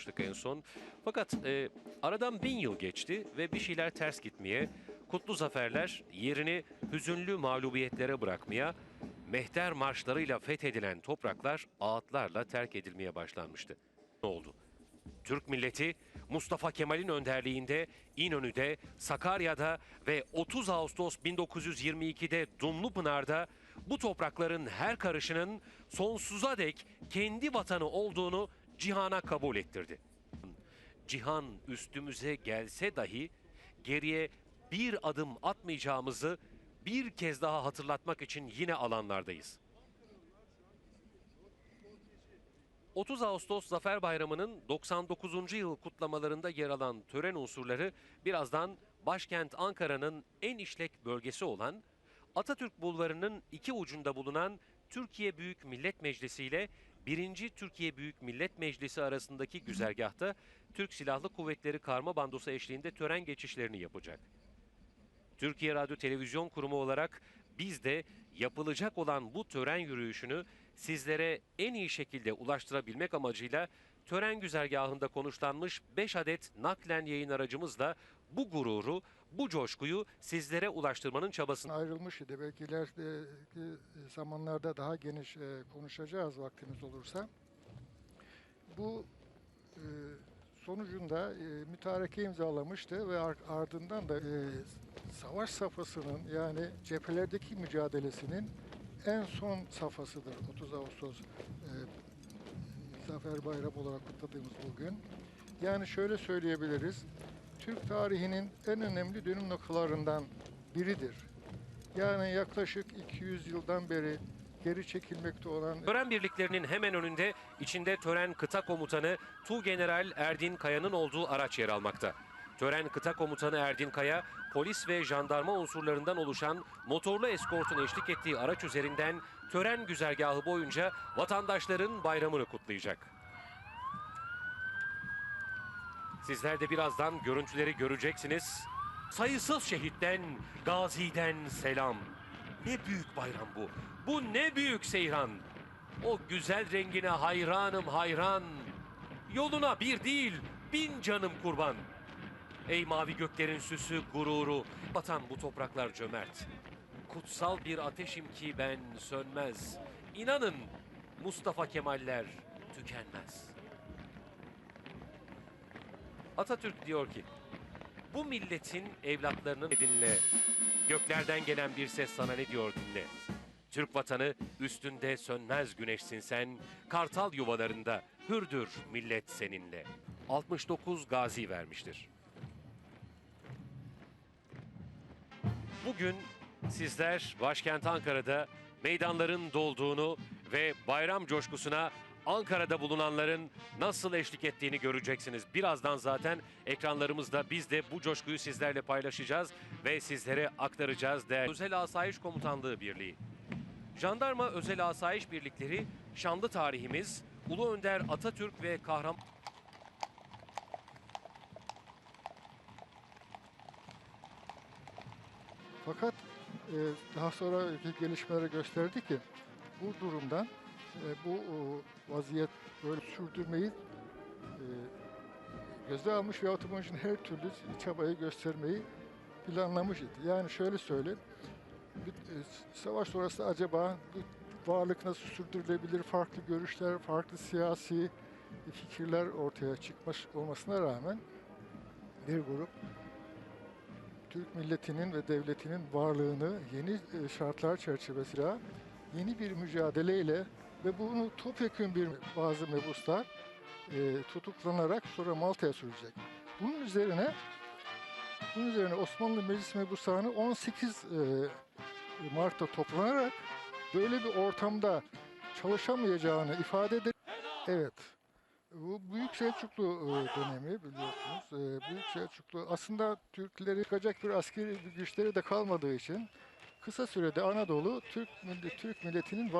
kalmıştık en son. Fakat e, aradan bin yıl geçti ve bir şeyler ters gitmeye, kutlu zaferler yerini hüzünlü mağlubiyetlere bırakmaya, mehter marşlarıyla fethedilen topraklar ağıtlarla terk edilmeye başlanmıştı. Ne oldu? Türk milleti Mustafa Kemal'in önderliğinde İnönü'de, Sakarya'da ve 30 Ağustos 1922'de Dumlupınar'da bu toprakların her karışının sonsuza dek kendi vatanı olduğunu cihana kabul ettirdi. Cihan üstümüze gelse dahi geriye bir adım atmayacağımızı bir kez daha hatırlatmak için yine alanlardayız. 30 Ağustos Zafer Bayramı'nın 99. yıl kutlamalarında yer alan tören unsurları birazdan başkent Ankara'nın en işlek bölgesi olan Atatürk Bulvarı'nın iki ucunda bulunan Türkiye Büyük Millet Meclisi ile 1. Türkiye Büyük Millet Meclisi arasındaki güzergahta Türk Silahlı Kuvvetleri Karma Bandosu eşliğinde tören geçişlerini yapacak. Türkiye Radyo Televizyon Kurumu olarak biz de yapılacak olan bu tören yürüyüşünü sizlere en iyi şekilde ulaştırabilmek amacıyla tören güzergahında konuşlanmış 5 adet naklen yayın aracımızla bu gururu, bu coşkuyu sizlere ulaştırmanın çabasını ayrılmış idi. Belki ileriki zamanlarda daha geniş e, konuşacağız vaktimiz olursa. Bu e, sonucunda e, mütareke imzalamıştı ve ar- ardından da savaş safhasının yani cephelerdeki mücadelesinin en son safhasıdır 30 Ağustos Zafer Bayramı olarak kutladığımız bugün. Yani şöyle söyleyebiliriz. Türk tarihinin en önemli dönüm noktalarından biridir. Yani yaklaşık 200 yıldan beri geri çekilmekte olan Tören birliklerinin hemen önünde içinde tören kıta komutanı Tuğgeneral Erdin Kaya'nın olduğu araç yer almakta. Tören kıta komutanı Erdin Kaya, polis ve jandarma unsurlarından oluşan motorlu eskortun eşlik ettiği araç üzerinden tören güzergahı boyunca vatandaşların bayramını kutlayacak. Sizler de birazdan görüntüleri göreceksiniz. Sayısız şehitten, gaziden selam. Ne büyük bayram bu. Bu ne büyük seyran. O güzel rengine hayranım hayran. Yoluna bir değil, bin canım kurban. Ey mavi göklerin süsü, gururu, vatan bu topraklar cömert. Kutsal bir ateşim ki ben sönmez. İnanın Mustafa Kemaller tükenmez. Atatürk diyor ki, bu milletin evlatlarının dinle. Göklerden gelen bir ses sana ne diyor dinle. Türk vatanı üstünde sönmez güneşsin sen. Kartal yuvalarında hürdür millet seninle. 69 gazi vermiştir. Bugün sizler başkent Ankara'da meydanların dolduğunu ve bayram coşkusuna Ankara'da bulunanların nasıl eşlik ettiğini göreceksiniz. Birazdan zaten ekranlarımızda biz de bu coşkuyu sizlerle paylaşacağız ve sizlere aktaracağız değerli Özel Asayiş Komutanlığı Birliği. Jandarma Özel Asayiş Birlikleri şanlı tarihimiz, Ulu Önder Atatürk ve kahraman Fakat e, daha sonraki gelişmeler gösterdi ki bu durumdan e, bu o, vaziyet böyle sürdürmeyi e, göze almış ve otomobilin her türlü çabayı göstermeyi planlamış idi. Yani şöyle söyleyeyim, bir, e, savaş sonrası acaba bu varlık nasıl sürdürülebilir, farklı görüşler, farklı siyasi fikirler ortaya çıkmış olmasına rağmen bir grup Türk milletinin ve devletinin varlığını yeni e, şartlar çerçevesinde yeni bir mücadeleyle ve bunu topyekun bir bazı mebuslar e, tutuklanarak sonra Malta'ya sürecek. Bunun üzerine bunun üzerine Osmanlı Meclis Mebusanı 18 e, Mart'ta toplanarak böyle bir ortamda çalışamayacağını ifade eder. Evet. Bu Büyük Selçuklu e, dönemi biliyorsunuz. E, Büyük Selçuklu aslında Türkleri çıkacak bir askeri güçleri de kalmadığı için kısa sürede Anadolu Türk Türk milletinin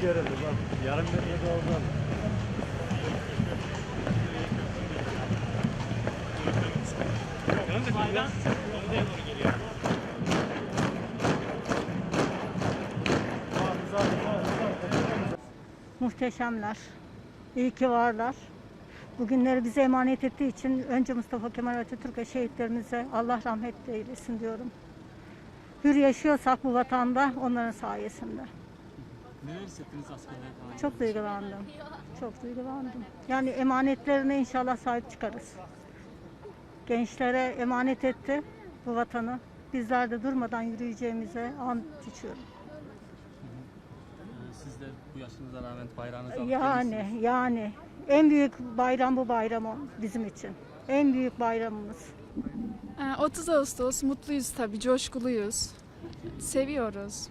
görüldü bak. Yarım metre oldu. Muhteşemler. İyi ki varlar. Bugünleri bize emanet ettiği için önce Mustafa Kemal Atatürk'e şehitlerimize Allah rahmet eylesin diyorum. Hür yaşıyorsak bu vatanda onların sayesinde. Neler hissettiniz askerler falan? Çok duygulandım. Çok duygulandım. Yani emanetlerine inşallah sahip çıkarız. Gençlere emanet etti bu vatanı. Bizler de durmadan yürüyeceğimize ant içiyorum. Ee, Siz de bu yaşınıza rağmen bayrağınızı alıp Yani gelmişsiniz. yani en büyük bayram bu bayram o bizim için. En büyük bayramımız. Ee, 30 Ağustos mutluyuz tabii, coşkuluyuz. Seviyoruz.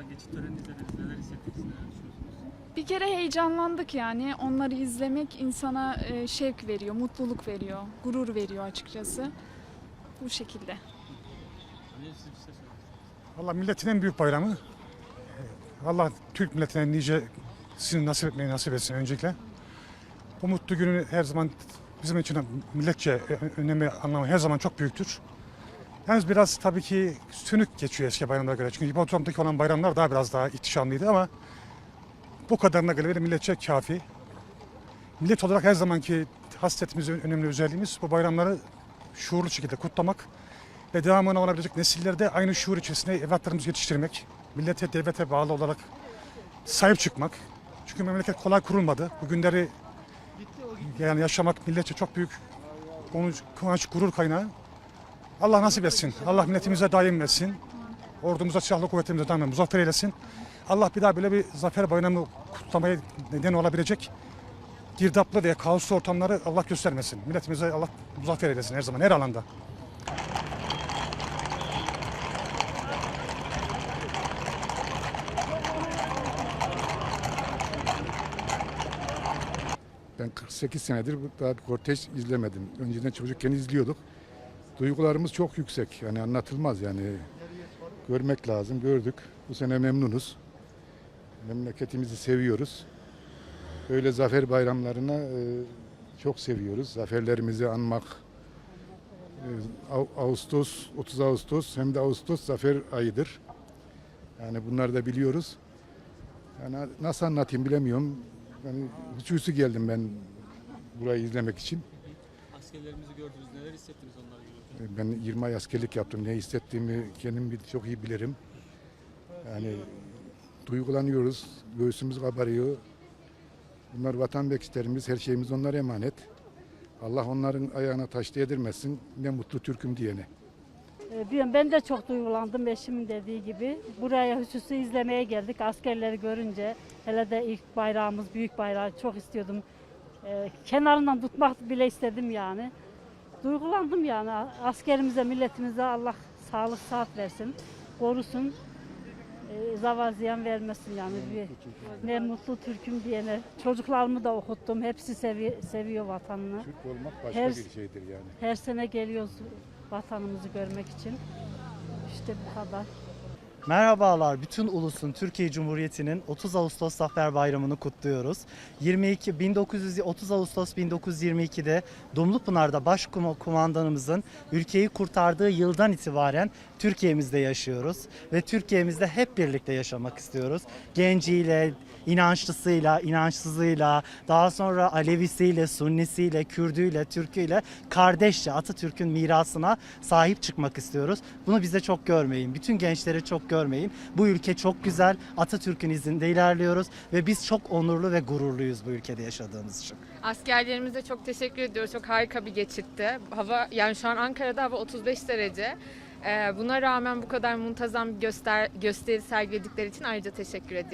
Burada geçit törenini izlediniz. Neler hissettiniz? Neler düşünüyorsunuz? Bir kere heyecanlandık yani. Onları izlemek insana e, şevk veriyor, mutluluk veriyor, gurur veriyor açıkçası. Bu şekilde. Hani siz bir şey söyleyin. Allah milletin en büyük bayramı. Allah Türk milletine nice sizin nasip etmeyi nasip etsin öncelikle. Bu mutlu günü her zaman bizim için milletçe ö- önemi anlamı her zaman çok büyüktür. Yalnız biraz tabii ki sönük geçiyor eski bayramlara göre. Çünkü Bodrum'daki olan bayramlar daha biraz daha ihtişamlıydı ama bu kadarına göre milletçe kafi. Millet olarak her zamanki hasletimiz, önemli özelliğimiz bu bayramları şuurlu şekilde kutlamak ve devamına olabilecek nesillerde aynı şuur içerisinde evlatlarımızı yetiştirmek, millete, devlete bağlı olarak sahip çıkmak. Çünkü memleket kolay kurulmadı. Bu günleri yani yaşamak milletçe çok büyük konu- kıvanç, gurur kaynağı. Allah nasip etsin. Allah milletimize daim etsin. Ordumuza, silahlı kuvvetimize daim muzaffer eylesin. Allah bir daha böyle bir zafer bayramı kutlamaya neden olabilecek girdaplı veya kaoslu ortamları Allah göstermesin. Milletimize Allah muzaffer eylesin her zaman, her alanda. Ben 48 senedir daha bir kortej izlemedim. Önceden çocukken izliyorduk. Duygularımız çok yüksek. Yani anlatılmaz yani. Görmek lazım. Gördük. Bu sene memnunuz. Memleketimizi seviyoruz. Böyle zafer bayramlarına e, çok seviyoruz. Zaferlerimizi anmak. E, Ağustos, 30 Ağustos hem de Ağustos zafer ayıdır. Yani bunları da biliyoruz. Yani nasıl anlatayım bilemiyorum. Yani hususi geldim ben burayı izlemek için. Askerlerimizi gördünüz. Neler hissettiniz onları görürken? Ben 20 ay askerlik yaptım. Ne hissettiğimi kendim çok iyi bilirim. Yani duygulanıyoruz. Göğsümüz kabarıyor. Bunlar vatan bekçilerimiz, her şeyimiz onlara emanet. Allah onların ayağına taş değdirmesin. Ne mutlu Türk'üm diyene. Ee, Ben de çok duygulandım eşimin dediği gibi. Buraya hususi izlemeye geldik askerleri görünce. Hele de ilk bayrağımız, büyük bayrağı çok istiyordum. Ee, kenarından tutmak bile istedim yani. Duygulandım yani. Askerimize, milletimize Allah sağlık saat versin. Korusun. Ee, zavar ziyan vermesin yani. Bir, ne mutlu Türk'üm diyene. Çocuklarımı da okuttum. Hepsi sevi- seviyor vatanını. Türk olmak başka Her- bir şeydir yani. Her sene geliyoruz vatanımızı görmek için. İşte bu kadar. Merhabalar, bütün ulusun Türkiye Cumhuriyeti'nin 30 Ağustos Zafer Bayramı'nı kutluyoruz. 22 1900 30 Ağustos 1922'de Dumlupınar'da başkumandanımızın ülkeyi kurtardığı yıldan itibaren Türkiye'mizde yaşıyoruz ve Türkiye'mizde hep birlikte yaşamak istiyoruz. Genciyle, inançlısıyla, inançsızıyla, daha sonra Alevisiyle, Sunnisiyle, Kürdüyle, Türküyle kardeşçe Atatürk'ün mirasına sahip çıkmak istiyoruz. Bunu bize çok görmeyin. Bütün gençleri çok görmeyin. Bu ülke çok güzel. Atatürk'ün izinde ilerliyoruz ve biz çok onurlu ve gururluyuz bu ülkede yaşadığımız için. Askerlerimize çok teşekkür ediyoruz. Çok harika bir geçitti. Hava yani şu an Ankara'da hava 35 derece. Ee, buna rağmen bu kadar muntazam göster gösteri sergiledikleri için ayrıca teşekkür ediyorum.